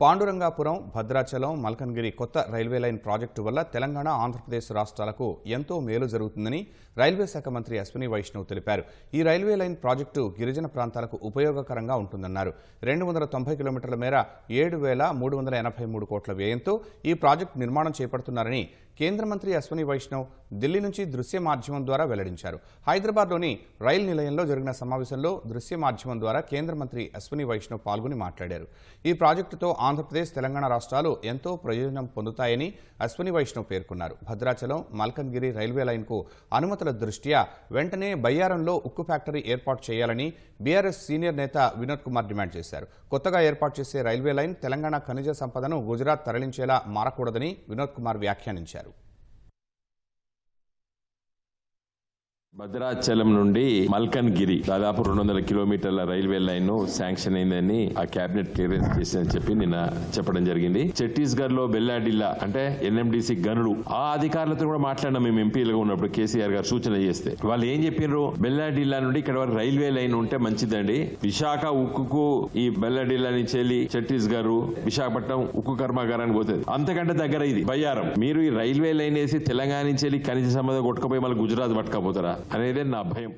పాండురంగాపురం భద్రాచలం మల్కన్గిరి కొత్త railway line project వల్ల తెలంగాణ ఆంధ్రప్రదేశ్ రాష్ట్రాలకు ఎంతో మేలు జరుగుతుందని రైల్వే శాఖ మంత్రి అశ్విని వైష్ణవ్ తెలిపారు. ఈ రైల్వే లైన్ ప్రాజెక్టు గిరిజన ప్రాంతాలకు ఉపయోగకరంగా ఉంటుందన్నారు. రెండు వందల తొంభై కిలోమీటర్ల మేర ఏడు వేల మూడు వందల ఎనభై మూడు కోట్ల వ్యయంతో ఈ ప్రాజెక్టు నిర్మాణం చేపడుతున్నారని కేంద్ర మంత్రి అశ్విని వైష్ణవ్ ఢిల్లీ నుంచి దృశ్య మాధ్యమం ద్వారా వెల్లడించారు. హైదరాబాద్లోని రైల్ నిలయంలో జరిగిన సమావేశంలో దృశ్య మాధ్యమం ద్వారా కేంద్ర మంత్రి అశ్విని వైష్ణవ్ పాల్గొని మాట్లాడారు. ఈ ప్రాజెక్టుతో ఆంధ్రప్రదేశ్ తెలంగాణ రాష్ట్రాలు ఎంతో ప్రయోజనం పొందుతాయని అశ్విని వైష్ణవ్ పేర్కొన్నారు. భద్రాచలం మల్కన్గిరి రైల్వే లైన్కు అనుమతుల దృష్ట్యా వెంటనే బయ్యారంలో ఉక్కు ఫ్యాక్టరీ ఏర్పాటు చేయాలని బీఆర్ఎస్ సీనియర్ నేత వినోద్ కుమార్ డిమాండ్ చేశారు. కొత్తగా ఏర్పాటు చేసే రైల్వే లైన్ తెలంగాణ ఖనిజ సంపదను గుజరాత్ తరలించేలా మారకూడదని వినోద్ కుమార్ వ్యాఖ్యానించారు. భద్రాచలం నుండి మల్కన్ గిరి దాదాపు రెండు వందల కిలోమీటర్ల రైల్వే లైన్ శాంక్షన్ అయిందని ఆ కేబినెట్ క్లియరెన్స్ చేసిందని చెప్పి నిన్న చెప్పడం జరిగింది. ఛత్తీస్గఢ్లో బెల్లాడిల్లా అంటే ఎన్ఎండిసి గనుడు ఆ అధికారులతో కూడా మాట్లాడినా మేము ఎంపీలుగా ఉన్నప్పుడు కేసీఆర్ గారు సూచన చేస్తే. వాళ్ళు ఏం చెప్పారు బెల్లాడిల్లా నుండి ఇక్కడ వరకు రైల్వే లైన్ ఉంటే మంచిదండి. విశాఖ ఉక్కుకు ఈ బెల్లాడిల్లా నుంచి వెళ్ళి ఛత్తీస్గఢ్ విశాఖపట్నం ఉక్కు కర్మాగారానికి పోతుంది అంతకంటే దగ్గర ఇది. బయ్యారం. మీరు ఈ రైల్వే లైన్ వేసి తెలంగాణ నుంచి వెళ్ళి ఖనిజ సంపద కొట్టుకుపోయి మళ్ళీ గుజరాత్ పట్టుకపోతారా? అనేది నా భయం.